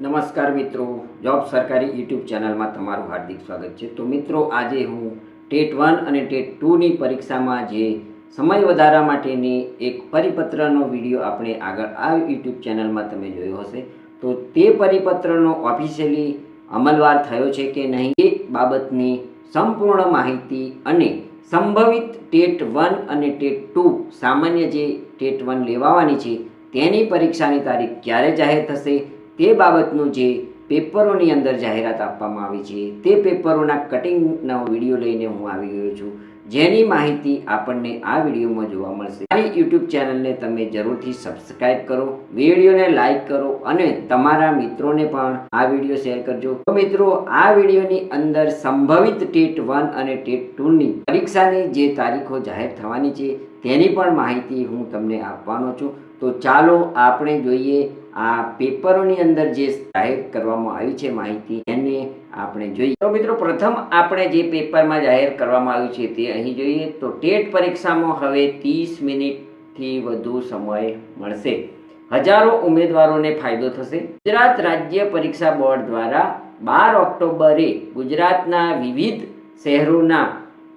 નમસ્કાર મિત્રો, જોબ સરકારી યુટ્યુબ ચેનલમાં તમારું હાર્દિક સ્વાગત છે. તો મિત્રો, આજે હું ટેટ વન અને ટેટ ટુની પરીક્ષામાં જે સમય વધારા માટેની એક પરિપત્રનો વીડિયો આપણે આગળ આ યુટ્યુબ ચેનલમાં તમે જોયો હશે. તો તે પરિપત્રનો ઓફિશિયલી અમલવાર થયો છે કે નહીં એ બાબતની સંપૂર્ણ માહિતી અને સંભવિત ટેટ વન અને ટેટ ટુ સામાન્ય જે ટેટ વન લેવાવાની છે તેની પરીક્ષાની તારીખ ક્યારે જાહેર થશે તે બાબતનું જે પેપરોની અંદર જાહેરાત આપવામાં આવી છે, તે પેપરોના કટિંગનો વીડિયો લઈને હું આવી ગયો છું. જેની માહિતી આપણને આ વિડીયોમાં જોવા મળશે. મારી યુટ્યુબ ચેનલને તમે જરૂરથી સબસ્ક્રાઇબ કરો, વિડીયોને લાઇક કરો અને તમારા મિત્રોને પણ આ વીડિયો શેર કરજો. તો મિત્રો, આ વિડીયોની અંદર સંભવિત ટેટ વન અને ટેટ ટુની પરીક્ષાની જે તારીખો જાહેર થવાની છે, તેની પણ માહિતી હું તમને આપવાનો છું. તો ચાલો આપણે જોઈએ આ પેપરોની અંદર જે જાહેર કરવામાં આવી છે માહિતી, એને આપણે જોઈએ. તો મિત્રો, પ્રથમ આપણે જે પેપરમાં જાહેર કરવામાં આવ્યું છે તે અહીં જોઈએ તો ટેટ પરીક્ષામાં હવે ત્રીસ મિનિટથી વધુ સમય મળશે. હજારો ઉમેદવારોને ફાયદો થશે. ગુજરાત રાજ્ય પરીક્ષા બોર્ડ દ્વારા બાર ઓક્ટોબરે ગુજરાતના વિવિધ શહેરોના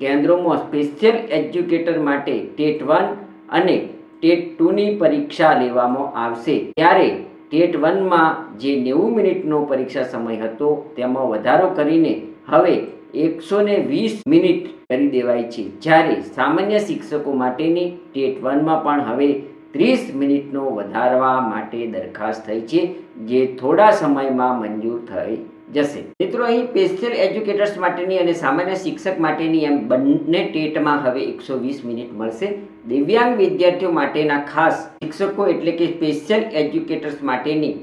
કેન્દ્રોમાં સ્પેશિયલ એજ્યુકેટર માટે ટેટ વન અને ટેટ ટુની પરીક્ષા લેવામાં આવશે. ત્યારે ટેટ વનમાં જે નેવું મિનિટનો પરીક્ષા સમય હતો, તેમાં વધારો કરીને હવે એકસો ને વીસ મિનિટ કરી દેવાય છે. જ્યારે સામાન્ય શિક્ષકો માટેની ટેટ વનમાં પણ હવે ત્રીસ મિનિટનો વધારવા માટે દરખાસ્ત થઈ છે, જે થોડા સમયમાં મંજૂર થઈ જશે. મિત્રો, અહીં સ્પેશિયલ એજ્યુકેટર્સ માટેની અને સામાન્ય શિક્ષક માટેની એમ બંને ટેટમાં હવે એકસો વીસ મિનિટ મળશે. દિવ્યાંગ વિદ્યાર્થીઓ માટેના ખાસ શિક્ષકો એટલે કે સ્પેશિયલ એજ્યુકેટર્સ માટેની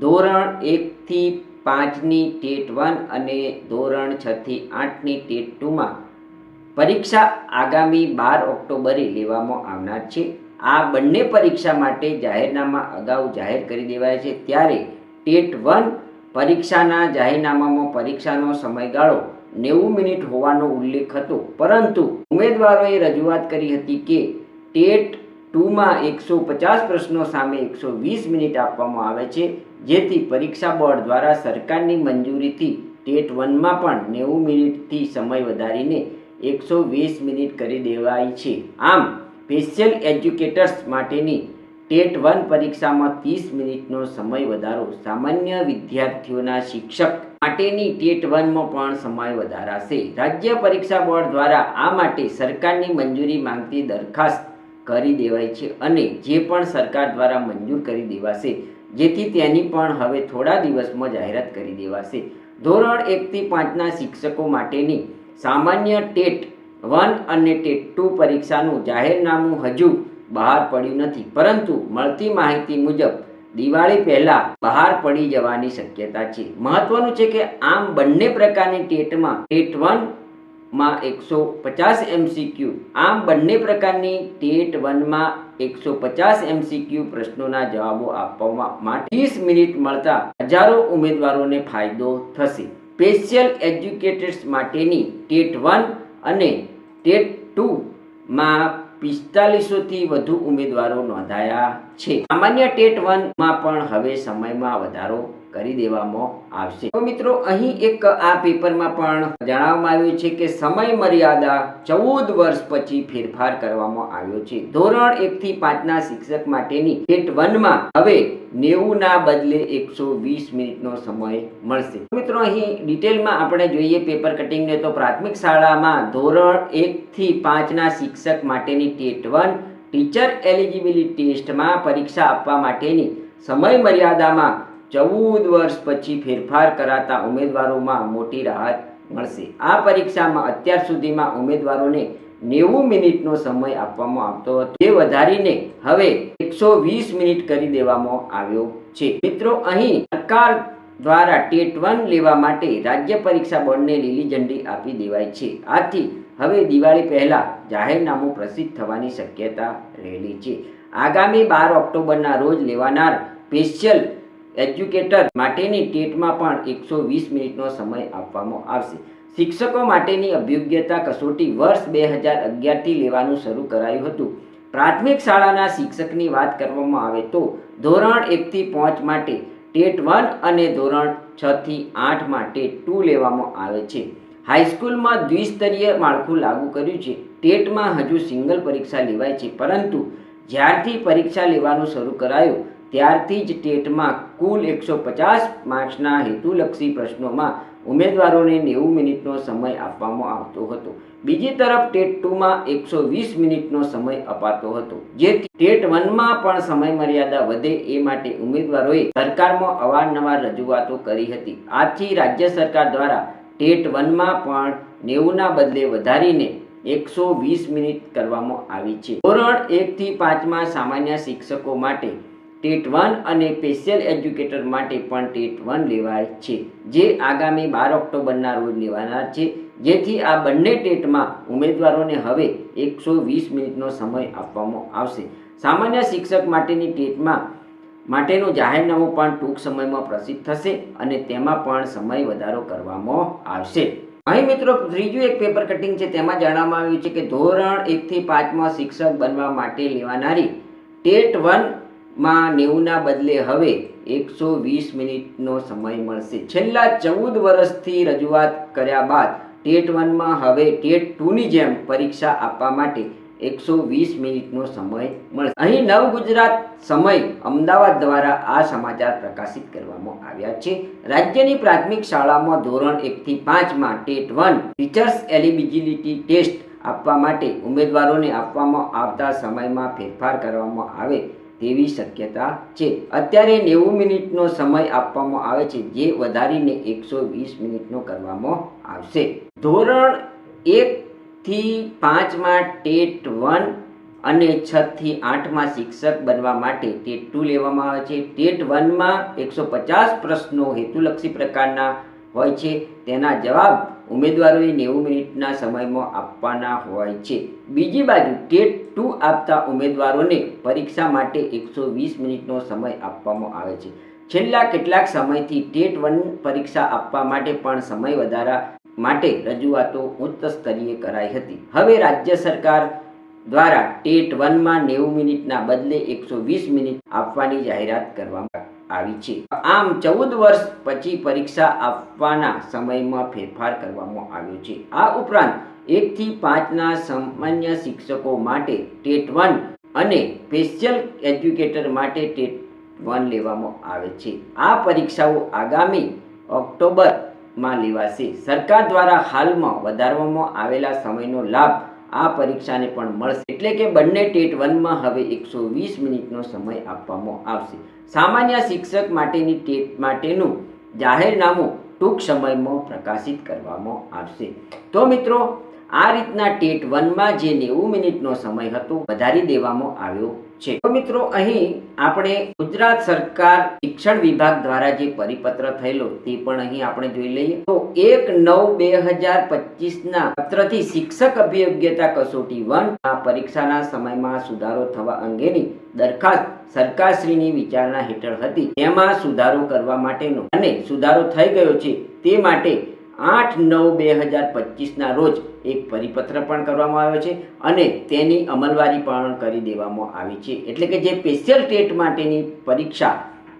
ધોરણ એકથી પાંચની ટેટ વન અને ધોરણ છથી આઠની ટેટ ટુમાં પરીક્ષા આગામી બાર ઓક્ટોબરે લેવામાં આવનાર છે. આ બંને પરીક્ષા માટે જાહેરનામા અગાઉ જાહેર કરી દેવાય છે. ત્યારે ટેટ વન પરીક્ષાના જાહેરનામામાં પરીક્ષાનો સમયગાળો નેવું મિનિટ હોવાનો ઉલ્લેખ હતો. પરંતુ ઉમેદવારોએ રજૂઆત કરી હતી કે ટેટ ટુમાં એકસો પચાસ પ્રશ્નો સામે એકસો વીસ મિનિટ આપવામાં આવે છે, જેથી પરીક્ષા બોર્ડ દ્વારા સરકારની મંજૂરીથી ટેટ વનમાં પણ નેવું મિનિટથી સમય વધારીને એકસો વીસ મિનિટ કરી દેવાય છે. આમ, સ્પેશિયલ એજ્યુકેટર્સ માટેની ટેટ વન પરીક્ષામાં ત્રીસ મિનિટનો સમય વધારો સામાન્ય વિદ્યાર્થીઓના શિક્ષક માટેની ટેટ વનમાં પણ સમય વધારાશે. રાજ્ય પરીક્ષા બોર્ડ દ્વારા આ માટે સરકારની મંજૂરી માંગતી દરખાસ્ત કરી દેવાય છે અને જે પણ સરકાર દ્વારા મંજૂર કરી દેવાશે, જેથી તેની પણ હવે થોડા દિવસમાં જાહેરાત કરી દેવાશે. ધોરણ એકથી પાંચના શિક્ષકો માટેની સામાન્ય ટેટ વન અને ટેટ ટુ પરીક્ષાનું જાહેરનામું હજુ બહાર પડ્યું નથી. પરંતુ મળતી માહિતી મુજબ, દિવાળી પહેલા બહાર પડી જવાની શક્યતા છે. મહત્વનું છે કે આમ બંને પ્રકારની ટેટમાં, ટેટ વનમાં એકસો પચાસ એમસીક્યુ આમ બંને પ્રકારની ટેટ વનમાં એકસો પચાસ એમસીક્યુ પ્રશ્નોના જવાબો આપવા માટે ત્રીસ મિનિટ મળતા હજારો ઉમેદવારોને ફાયદો થશે. સ્પેશિયલ એજ્યુકેટર્સ માટેની ટેટ વન અને ટેટ ટુ માં પિસ્તાલીસોથી વધુ ઉમેદવારો નોંધાયા. છે. સામાન્ય ટેટ વનમાં પણ હવે સમયમાં વધારો કરી દેવામાં આવશે. તો મિત્રો, અહીં એક આ પેપરમાં પણ જણાવવામાં આવ્યું છે કે સમય મર્યાદા ચૌદ વર્ષ પછી ફેરફાર કરવામાં આવ્યો છે. ધોરણ એક થી પાંચના શિક્ષક માટેની ટેટ વનમાં હવે નેવું ના બદલે એકસો વીસ મિનિટનો સમય મળશે. મિત્રો, અહીં ડિટેલમાં આપણે જોઈએ પેપર કટિંગને તો પ્રાથમિક શાળામાં ધોરણ એક થી પાંચના શિક્ષક માટેની ટેટ વન ટીચર એલિજિબિલિટી ટેસ્ટમાં પરીક્ષા આપવા માટેની સમય મર્યાદામાં ચૌદ વર્ષ પછી ફેરફાર કરાતા ઉમેદવારોમાં મોટી રાહત મળશે. આ પરીક્ષામાં અત્યાર સુધીમાં ઉમેદવારોને નેવું મિનિટનો સમય આપવામાં આવતો હતો. જે વધારીને હવે એકસો વીસ મિનિટ કરી દેવામાં આવ્યો છે. મિત્રો, અહીં સરકાર દ્વારા ટેટ વન લેવા માટે રાજ્ય પરીક્ષા બોર્ડને લીલી ઝંડી આપી દેવાય છે. આથી હવે દિવાળી પહેલાં જાહેરનામું પ્રસિદ્ધ થવાની શક્યતા રહેલી છે. આગામી બાર ઓક્ટોબરના રોજ લેવાનાર સ્પેશિયલ એજ્યુકેટર માટેની ટેટમાં પણ એકસો વીસ મિનિટનો સમય આપવામાં આવશે. શિક્ષકો માટેની અભિયોગ્યતા કસોટી વર્ષ બે હજાર અગિયારથી લેવાનું શરૂ કરાયું હતું. પ્રાથમિક શાળાના શિક્ષકની વાત કરવામાં આવે તો ધોરણ એકથી પાંચ માટે ટેટ વન અને ધોરણ છથી આઠ ટેટ ટુ લેવામાં આવે છે. હાઈસ્કૂલમાં દ્વિસ્તરીય માળખું લાગુ કર્યું છે. ટેટમાં હજુ સિંગલ પરીક્ષા લેવાય છે, પરંતુ જ્યારથી પરીક્ષા લેવાનું શરૂ કરાયું, ત્યારથી જ ટેટમાં કુલ એકસો પચાસ માર્ક્સના હેતુલક્ષી પ્રશ્નોમાં ઉમેદવારોને નેવું મિનિટનો સમય આપવામાં આવતો હતો. બીજી તરફ ટેટ ટુમાં એકસો વીસ મિનિટનો સમય અપાતો હતો. જેથી ટેટ વનમાં પણ સમય મર્યાદા વધે એ માટે ઉમેદવારોએ સરકારમાં અવારનવાર રજૂઆતો કરી હતી. આથી રાજ્ય સરકાર દ્વારા ટેટ વનમાં પણ નેવુંના બદલે વધારીને એકસો વીસ મિનિટ કરવામાં આવી છે. ધોરણ એકથી પાંચમાં સામાન્ય શિક્ષકો માટે ટેટ વન અને સ્પેશિયલ એજ્યુકેટર માટે પણ ટેટ વન લેવાય છે, જે આગામી બાર ઓક્ટોબરના રોજ લેવાનાર છે. જેથી આ બંને ટેટમાં ઉમેદવારોને હવે એકસો વીસ મિનિટનો સમય આપવામાં આવશે. સામાન્ય શિક્ષક માટેની ટેટમાં માટેનું જાહેરનામું પણ ટૂંક સમયમાં પ્રસિદ્ધ થશે અને તેમાં પણ સમય વધારો કરવામાં આવશે. અહીં મિત્રો, ત્રીજું એક પેપર કટિંગ છે, તેમાં જણાવવામાં આવ્યું છે કે ધોરણ એકથી પાંચમાં શિક્ષક બનવા માટે લેવાનારી ટેટ વનમાં નેવુંના બદલે હવે એકસો વીસ મિનિટનો સમય મળશે. છેલ્લા ચૌદ વર્ષથી રજૂઆત કર્યા બાદ ટેટ વનમાં હવે ટેટ ટુની જેમ પરીક્ષા આપવા માટે એકસો વીસ મિનિટનો સમય મળશે. અહીં નવ ગુજરાત સમય અમદાવાદ દ્વારા આ સમાચાર પ્રકાશિત કરવામાં આવ્યા છે. રાજ્યની પ્રાથમિક શાળામાં ધોરણ એકથી પાંચમાં TET one teachers eligibility test આપવા માટે ઉમેદવારોને આપવામાં આવતા સમયમાં ફેરફાર કરવામાં આવે તેવી શક્યતા છે. અત્યારે નેવું મિનિટનો સમય આપવામાં આવે છે, જે વધારીને એકસો વીસ મિનિટનો કરવામાં આવશે. ધોરણ એક થી પાંચમાં ટેટ વન અને છ થી આઠમાં શિક્ષક બનવા માટે ટેટ ટુ લેવામાં આવે છે. ટેટ વનમાં એકસો પચાસ પ્રશ્નો હેતુલક્ષી પ્રકારના હોય છે. તેના જવાબ ઉમેદવારોએ નેવું મિનિટના સમયમાં આપવાના હોય છે. બીજી બાજુ ટેટ ટુ આપતા ઉમેદવારોને પરીક્ષા માટે એકસો વીસ મિનિટનો સમય આપવામાં આવે છે. છેલ્લા કેટલાક સમયથી ટેટ વન પરીક્ષા આપવા માટે પણ સમય વધારા માટે રજૂઆતો ઉચ્ચ સ્તરીય કરાઈ હતી. હવે રાજ્ય સરકાર દ્વારા ટેટ વનમાં નેવું મિનિટના બદલે એકસો વીસ મિનિટ આપવાની જાહેરાત કરવામાં આવી છે. આમ ચૌદ વર્ષ પછી પરીક્ષા આપવાના સમયમાં ફેરફાર કરવામાં આવ્યો છે. આ ઉપરાંત એકથી પાંચના સામાન્ય શિક્ષકો માટે ટેટ વન અને સ્પેશિયલ એજ્યુકેટર માટે ટેટ વન લેવામાં આવે છે. આ પરીક્ષાઓ આગામી ઓક્ટોબરમાં લેવાશે સરકાર દ્વારા હાલમાં વધારવામાં આવેલા સમયનો લાભ આ પરીક્ષાને પણ મળશે. એટલે કે બંને ટેટ વનમાં હવે એકસો વીસ મિનિટનો સમય આપવામાં આવશે. સામાન્ય શિક્ષક માટેની ટેટ માટેનું જાહેરનામું ટૂંક સમયમાં પ્રકાશિત કરવામાં આવશે. તો મિત્રો આ રીતના ટેટ વનમાં જે નેવું મિનિટનો સમય હતો, વધારી દેવામાં આવ્યો છે. તો મિત્રો, અહીં આપણે ગુજરાત સરકાર શિક્ષણ વિભાગ દ્વારા જે પરિપત્ર થયેલો, તે પણ અહીં આપણે જોઈ લઈએ. તો એક નવ બે હજાર પચીસ ના પત્રથી શિક્ષક અભિયોગ્યતા કસોટી વન આ પરીક્ષાના સમયમાં સુધારો થવા અંગેની દરખાસ્ત સરકારશ્રીની વિચારણા હેઠળ હતી. તેમાં સુધારો કરવા માટેનો અને સુધારો થઈ ગયો છે તે માટે આઠ નવ બે હજાર પચીસના રોજ એક પરિપત્ર પણ કરવામાં આવ્યો છે અને તેની અમલવારી પણ કરી દેવામાં આવી છે. એટલે કે જે સ્પેશિયલ ટેટ માટેની પરીક્ષા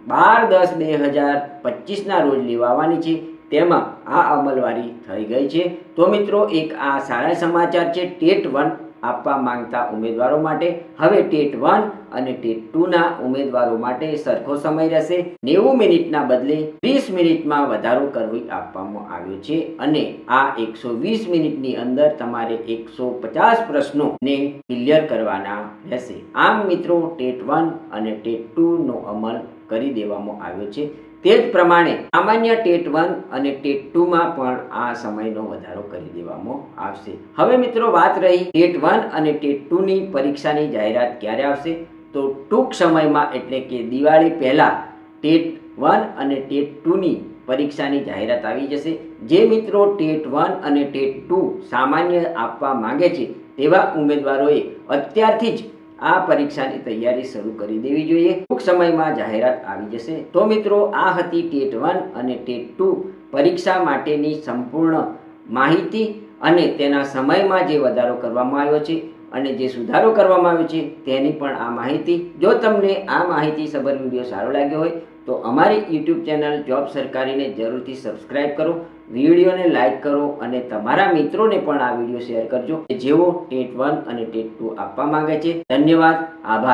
બાર દસ બે હજાર પચીસના રોજ લેવાવાની છે, તેમાં આ અમલવારી થઈ ગઈ છે. તો મિત્રો, એક આ સારા સમાચાર છે. ટેટ વન આપવા માંગતા ઉમેદવારો માટે. હવે ટેટ વન અને ટેટ ટુના ઉમેદવારો માટે સરખો સમય રહેશે. નેવું મિનિટના બદલે ત્રીસ મિનિટમાં વધારો કરવી આપવામાં આવ્યો છે અને આ એકસો વીસ મિનિટની અંદર તમારે એકસો પચાસ પ્રશ્નોને ક્લિયર કરવાના રહેશે. આમ મિત્રો ટેટ વન અને ટેટ ટુનો અમલ કરી દેવામાં આવ્યો છે. તે જ પ્રમાણે સામાન્ય ટેટ વન અને ટેટ ટુમાં પણ આ સમયનો વધારો કરી દેવામાં આવશે. હવે મિત્રો વાત રહી ટેટ વન અને ટેટ ટુની પરીક્ષાની જાહેરાત ક્યારે આવશે? તો ટૂંક સમયમાં એટલે કે દિવાળી પહેલાં ટેટ વન અને ટેટ ટુની પરીક્ષાની જાહેરાત આવી જશે. જે મિત્રો ટેટ વન અને ટેટ ટુ સામાન્ય આપવા માંગે છે તેવા ઉમેદવારોએ અત્યારથી જ આ પરીક્ષાની તૈયારી શરૂ કરી દેવી જોઈએ. ટૂંક સમયમાં જાહેરાત આવી જશે. તો મિત્રો, આ હતી ટેટ વન અને ટેટ ટુ પરીક્ષા માટેની સંપૂર્ણ માહિતી અને તેના સમયમાં જે વધારો કરવામાં આવ્યો છે અને જે સુધારો કરવામાં આવ્યો છે તેની પણ આ માહિતી. જો તમને આ માહિતી સબર વીડિયો સારો લાગ્યો હોય તો અમારી યુટ્યુબ ચેનલ જોબ સરકારીને જરૂરથી સબસ્ક્રાઇબ કરો, વિડીયોને લાઇક કરો અને તમારા મિત્રોને પણ આ વીડિયો શેર કરજો જેઓ ટેટ વન અને ટેટ ટુ આપવા માંગે છે. ધન્યવાદ, આભાર.